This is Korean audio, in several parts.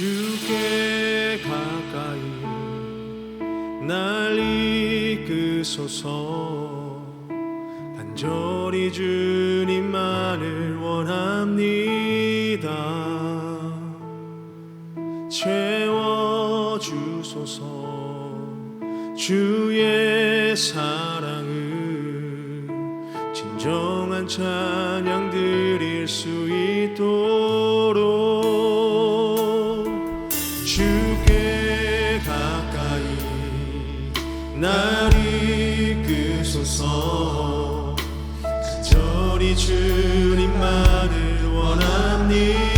주께 가까이 날 이끄소서. 간절히 주님 이끄소서. 간절히 주님만을 원합니다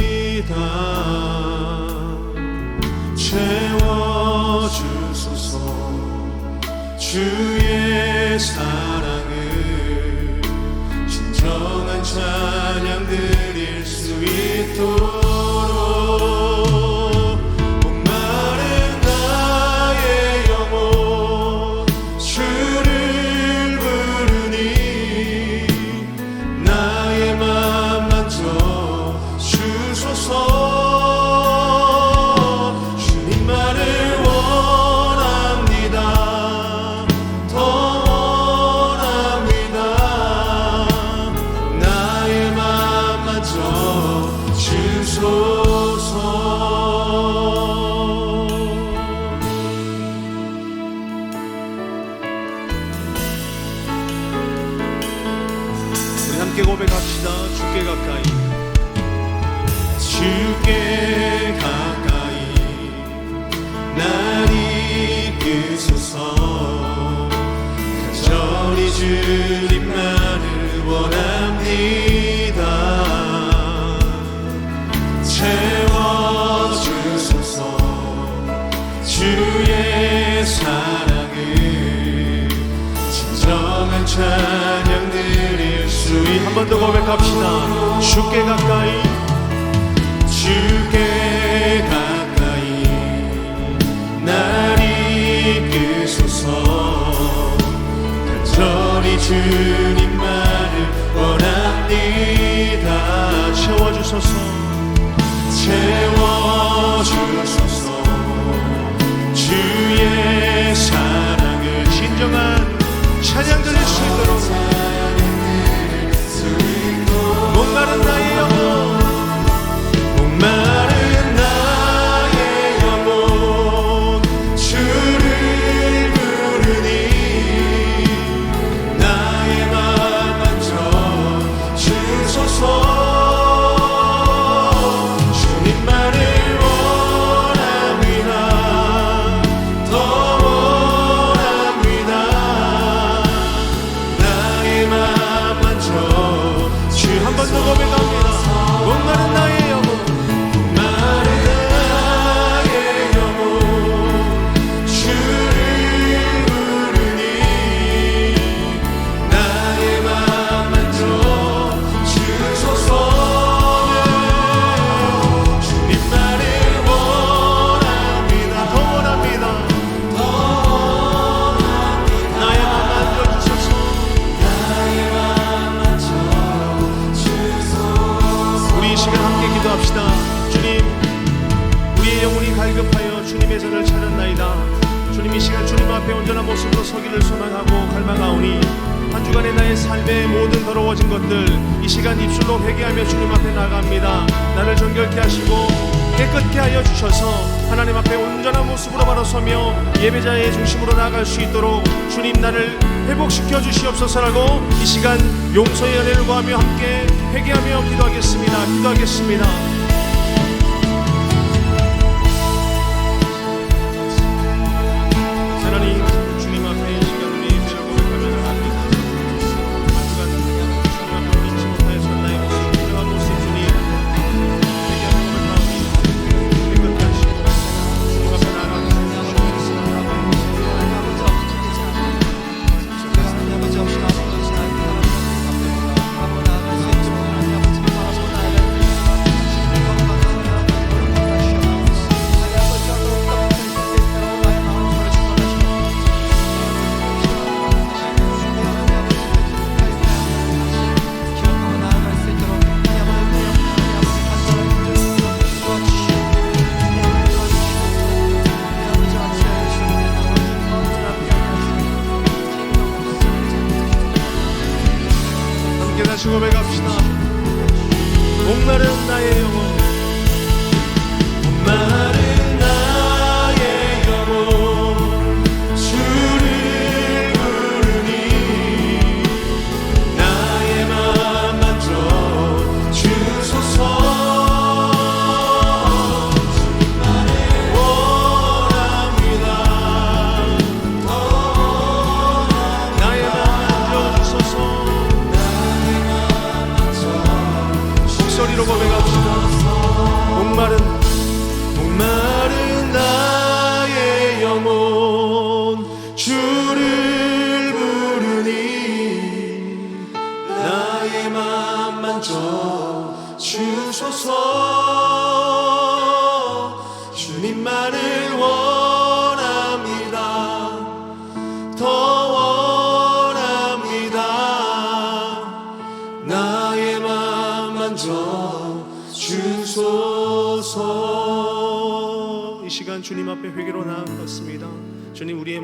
주소 이끄소서 간절히 주님만을 원합니다. 채워주소서. 채워주소서. 주의 사랑을 진정한 찬양 드릴 수 있도록 목마른 나의 서기를 소망하고 갈망하오니 한 주간의 나의 삶의 모든 더러워진 것들 이 시간 입술로 회개하며 주님 앞에 나갑니다. 나를 정결케 하시고 깨끗게 하여 주셔서 하나님 앞에 온전한 모습으로 바로 서며 예배자의 중심으로 나아갈 수 있도록 주님 나를 회복시켜 주시옵소서라고 이 시간 용서의 은혜를 구하며 함께 회개하며 기도하겠습니다. 기도하겠습니다.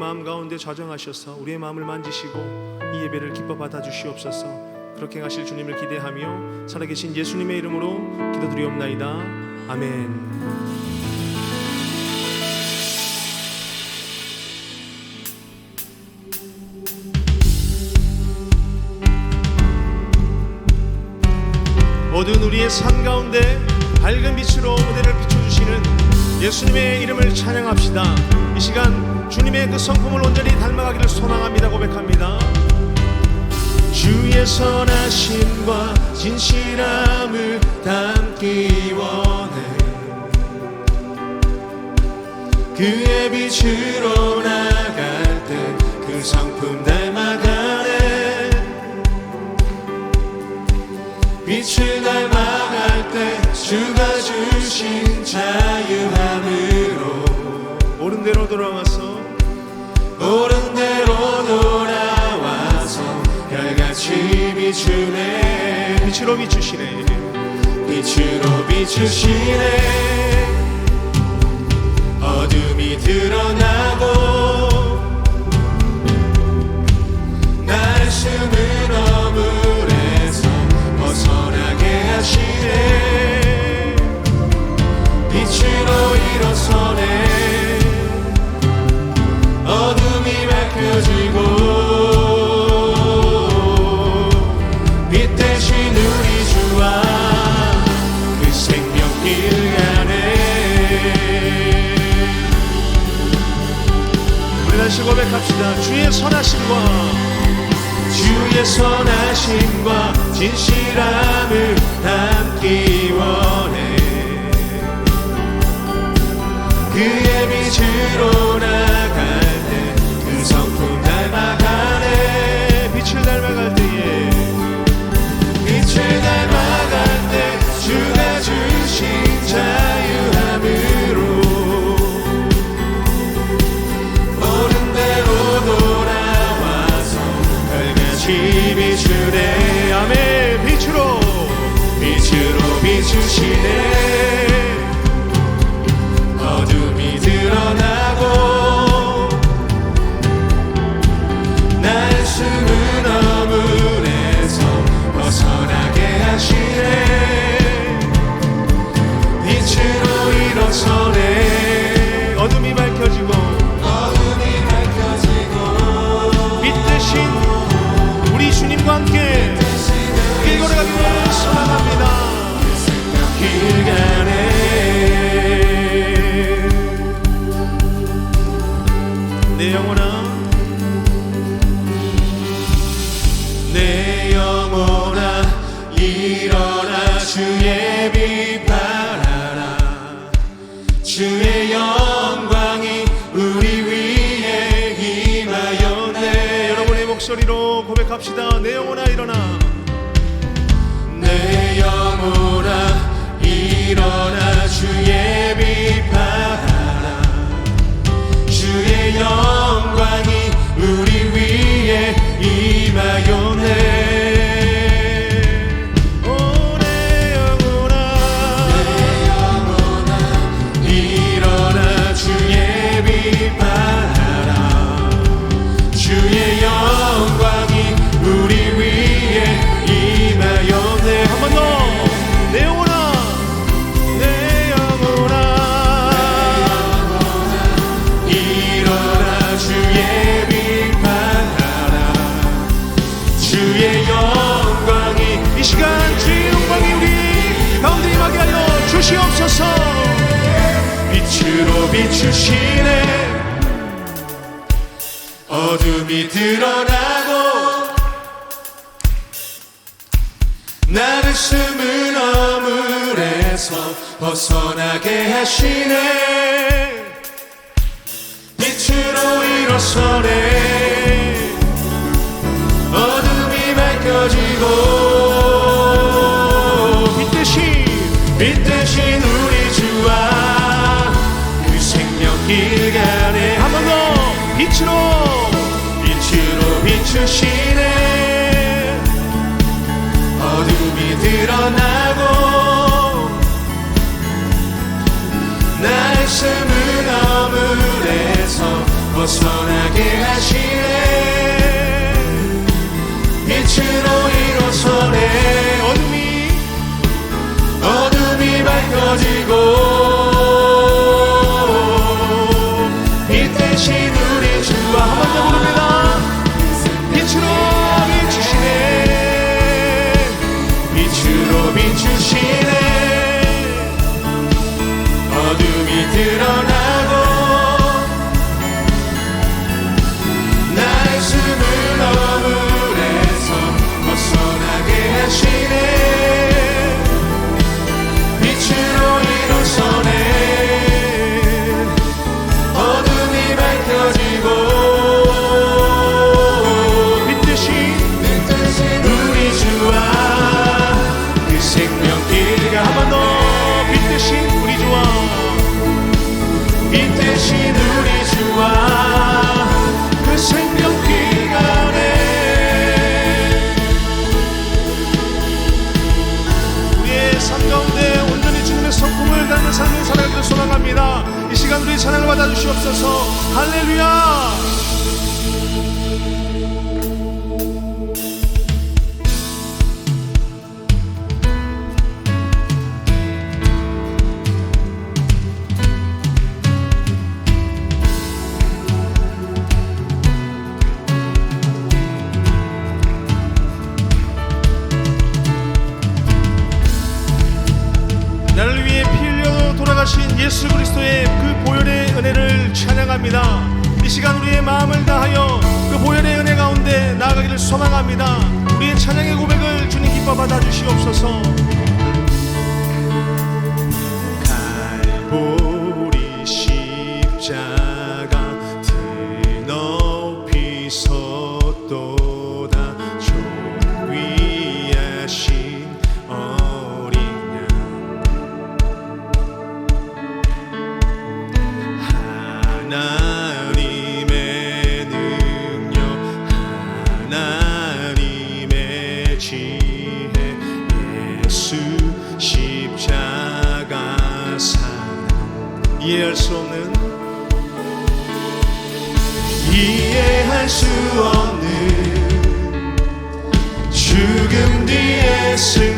마음 가운데 좌정하셔서 우리의 마음을 만지시고 이 예배를 기뻐 받아 주시옵소서. 그렇게 하실 주님을 기대하며 살아계신 예수님의 이름으로 기도드리옵나이다. 아멘. 어두운 우리의 삶 가운데 밝은 빛으로 무대를 비춰주시는 예수님의 이름을 찬양합시다. 이 시간 주님의 그 성품을 온전히 닮아가기를 소망합니다. 고백합니다. 주의 선하심과 진실함을 담기 원해 그의 빛으로 나갈 때 그 성품 닮아가네 빛을 닮아갈 때 주가 주신 자유함으로 옳은 대로 돌아와서 옳은 대로 돌아와서 별같이 비추네. 빛으로 비추시네. 빛으로 비추시네. 어둠이 드러나고 나를 숨은 어물에서 벗어나게 하시네. 빛으로 고백합시다. 주의 선하심과 주의 선하심과 진실함을 담기 비 드러나고 나를 숨은 어물에서 벗어나게 하시네. 빛으로 일어서네 벗어나게 하시네. 빛으로 일어서네 어둠이 어둠이 밝혀지고 빛 대신 우리 주와 한번더 부릅 닮은 삶을 살아가기를 소망합니다. 이 시간 우리 찬양을 받아주시옵소서. 할렐루야 찬양합니다. 이 시간 우리의 마음을 다하여 그 보혈의 은혜 가운데 나아가기를 소망합니다. 우리의 찬양의 고백을 주님 기뻐 받아 주시옵소서. 수 없는 죽음 뒤의 승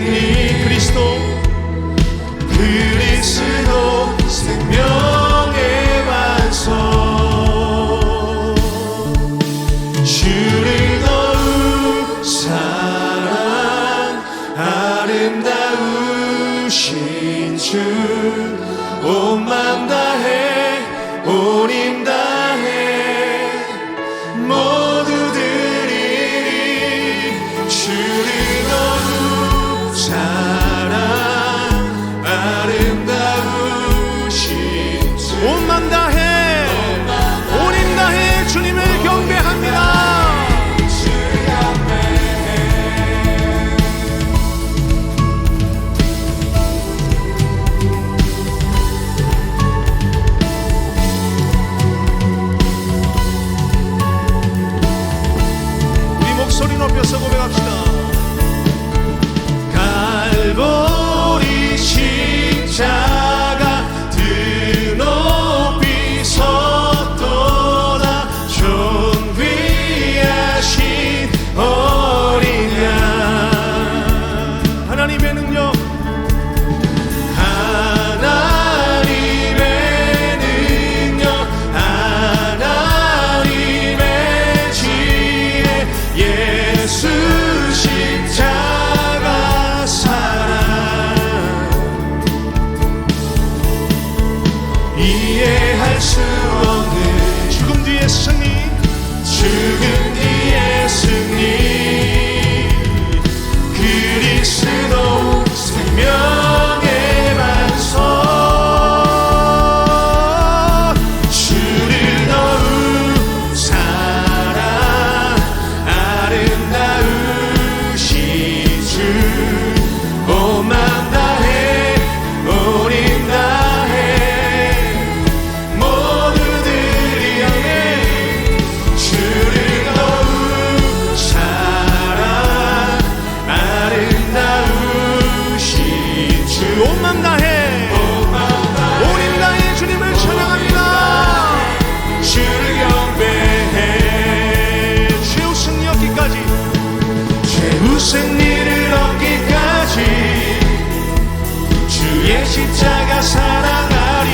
십자가 사랑하리.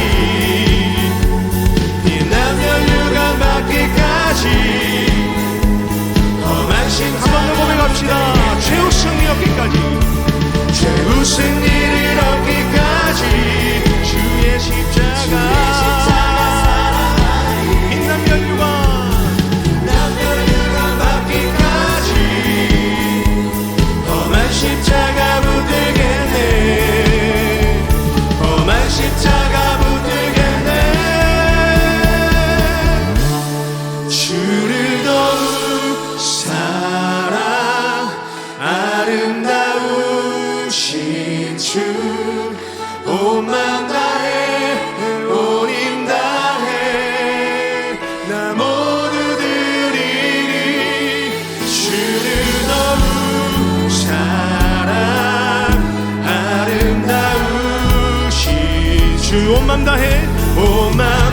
빛난 면류가 맞기까지 험한 심한 고백합시다. 최후 승리 얻기까지 최후 승리를 얻기까지. 주 온맘 다해 온맘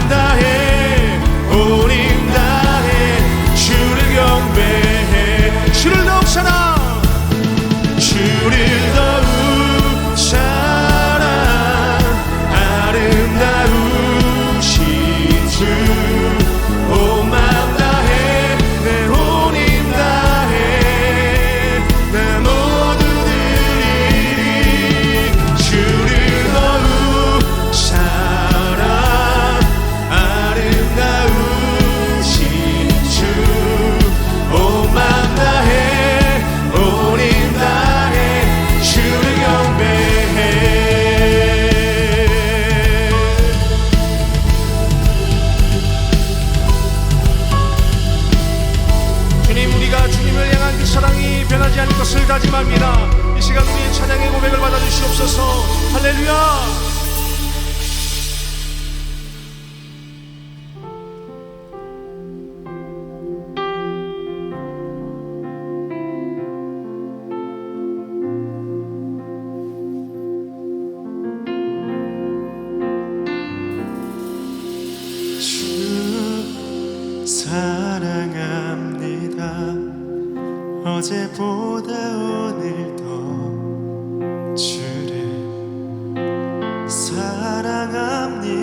사랑합니다.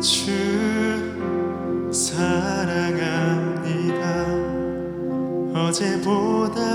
주 사랑합니다. 어제보다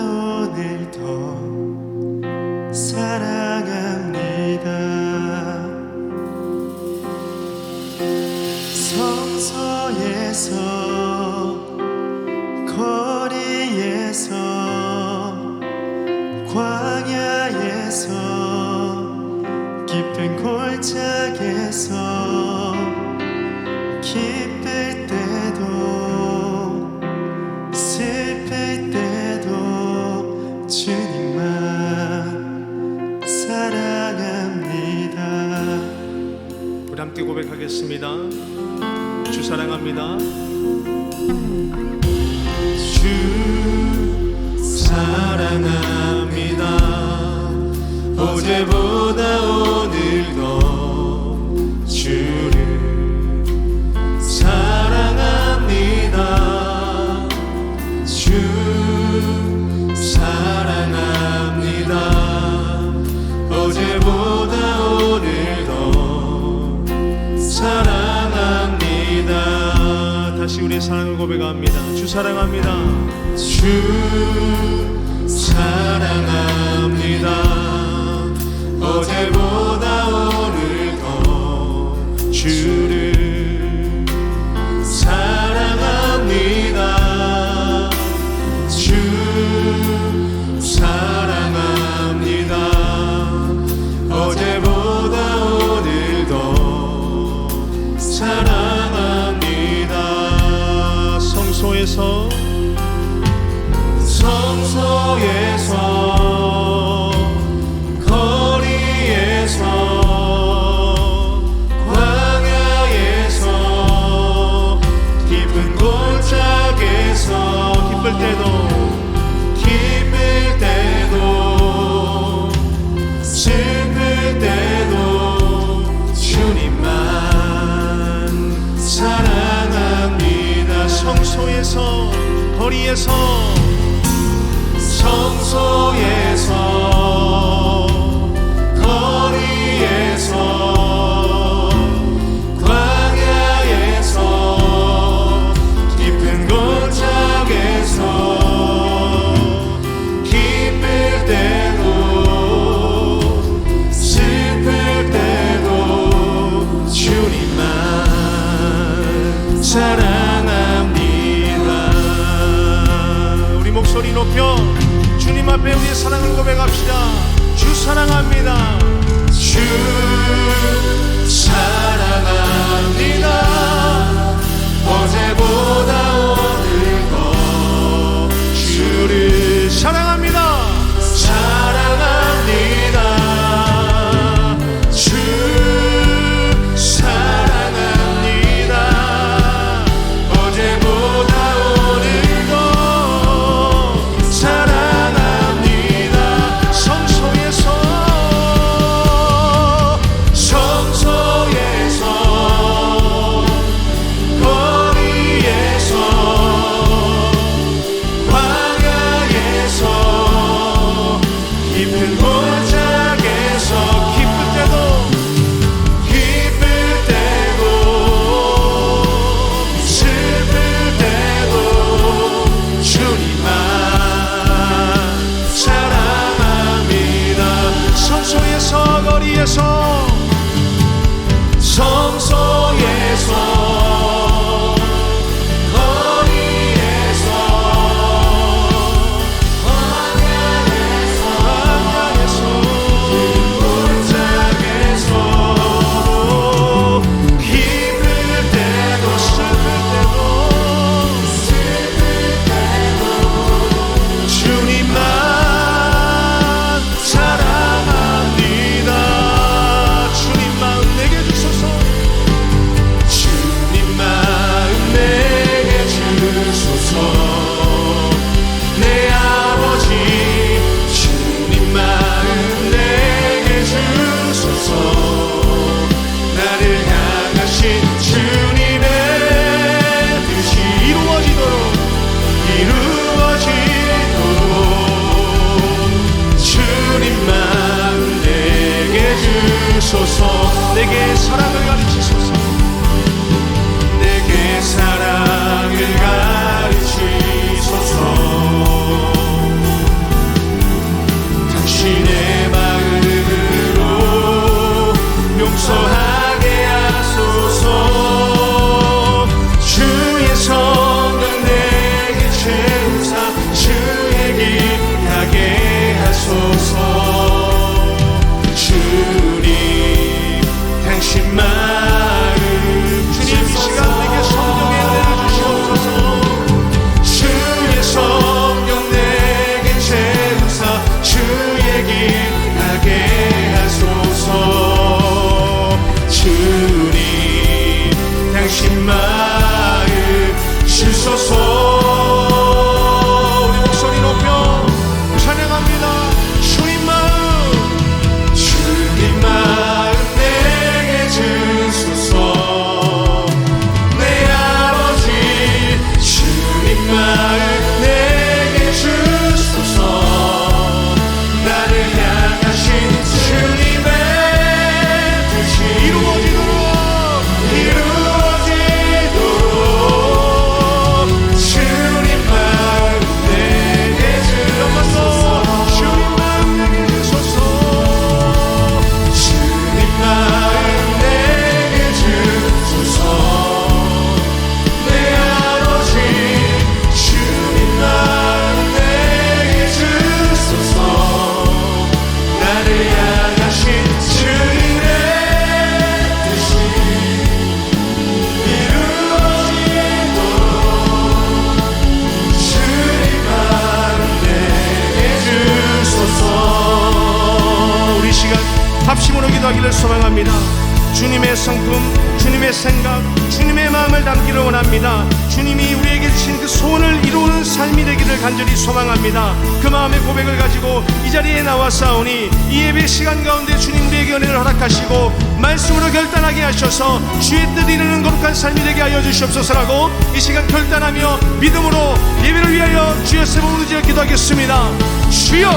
주 사랑합니다. 주 사랑합니다. 어제보다 오늘 더 다시 우리의 사랑을 고백합니다. 주 사랑합니다. 주 사랑합니다. 어제보다 오늘 더 주를 주소서. 내게 사랑을 가르치소서. 간절히 소망합니다. 그 마음의 고백을 가지고 이 자리에 나와 싸우니 이 예배 시간 가운데 주님 우리에게 은혜를 허락하시고 말씀으로 결단하게 하셔서 주의 뜻 이루는 거룩한 삶이 되게 하여 주시옵소서라고 이 시간 결단하며 믿음으로 예배를 위하여 주의 세움으로 지어 기도하겠습니다. 주여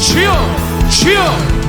주여 주여